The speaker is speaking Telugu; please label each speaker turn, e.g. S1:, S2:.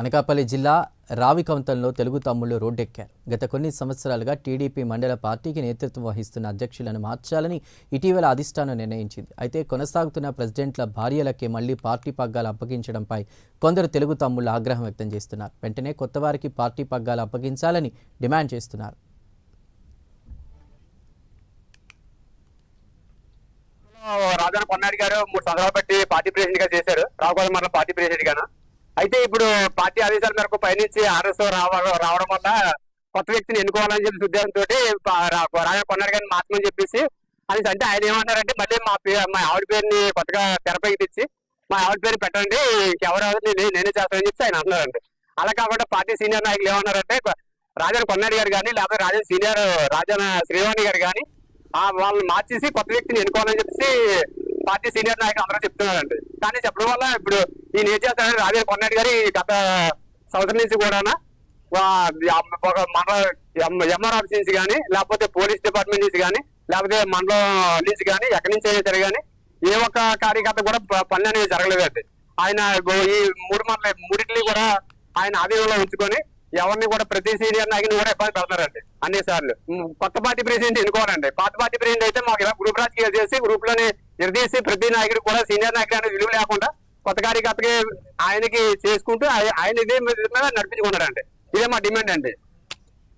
S1: అనకాపల్లి జిల్లా రావికవంతంలో తెలుగు తమ్ముళ్ళు రోడ్డెక్కారు. గత కొన్ని సంవత్సరాలుగా టీడీపీ మండల పార్టీకి నేతృత్వం వహిస్తున్న అధ్యక్షులను మార్చాలని ఇటీవల అధిష్టానం నిర్ణయించింది. అయితే కొనసాగుతున్న ప్రెసిడెంట్ల భార్యలకే మళ్ళీ పార్టీ పగ్గాలు అప్పగించడంపై కొందరు తెలుగు తమ్ముళ్ళు ఆగ్రహం వ్యక్తం చేస్తున్నారు. వెంటనే కొత్త వారికి పార్టీ పగ్గాలు అప్పగించాలని డిమాండ్ చేస్తున్నారు.
S2: రాజాన కొన్నాడు గారు మూడు సంవత్సరాలు బట్టి పార్టీ ప్రెసిడెంట్గా చేశారు. రావుకోవడం మండలం పార్టీ ప్రెసిడెంట్ గాను అయితే ఇప్పుడు పార్టీ ఆదేశాల మేరకు పైనుంచి ఆర్ఎస్ రావడం రావడం వల్ల కొత్త వ్యక్తిని ఎన్నుకోవాలని చెప్పి ఉద్దేశంతో రాజా కొన్నారు గారిని మాత్రమని చెప్పేసి అని అంటే ఆయన ఏమంటారంటే మళ్ళీ మా పే మా ఆవిడ పేరుని కొత్తగా తెరపైకి తెచ్చి మా ఆవిడ పేరు పెట్టండి ఎవరెవరు నేనే చేస్తానని చెప్పి ఆయన అన్నారండి. అలా కాకుండా పార్టీ సీనియర్ నాయకులు ఏమన్నారంటే రాజన్ కొన్నాడు గారు కానీ లేకపోతే రాజా సీనియర్ రాజన్ శ్రీవాణి గారు కానీ ఆ వాళ్ళని మార్చేసి కొత్త వ్యక్తిని ఎన్నుకోవాలని చెప్పేసి పార్టీ సీనియర్ నాయకులు అందరూ చెప్తున్నారండి. కానీ చెప్పడం వల్ల ఇప్పుడు ఈయన ఏం చేస్తారంటే రాజే కొన్నాడు గారి గత సంవత్సరం నుంచి కూడా ఒక మండల ఎంఆర్ ఆఫీస్ నుంచి కానీ లేకపోతే పోలీస్ డిపార్ట్మెంట్ నుంచి కానీ లేకపోతే మండలం నుంచి కానీ ఎక్కడి నుంచి అయినా సరే కానీ ఏ ఒక్క కార్యకర్త కూడా పని పనులు అనేవి జరగలేదండి. ఆయన ఈ మూడు మండల మూడింటిని కూడా ఆయన ఆధీనంలో ఉంచుకొని ఎవరిని కూడా ప్రతి సీనియర్ నాయకుని కూడా ఇబ్బంది పెడతారండి అన్ని సార్లు. కొత్త పార్టీ ప్రెసిడెంట్ ఎన్నుకోవాలండి. పాత పార్టీ ప్రెసిడెంట్ అయితే మాకు ఇలా గ్రూప్ రాజకీయాలు చేసి గ్రూప్లోనే నిర్దేశి ప్రతి నాయకుడు కూడా సీనియర్ నాయకుడు అనేది విలువ లేకుండా కొత్త కార్యకర్తకి ఆయనకి చేసుకుంటూ ఆయన ఇదే మీద నడిపించుకున్నారండి ఇదే మా డిమాండ్ అండి.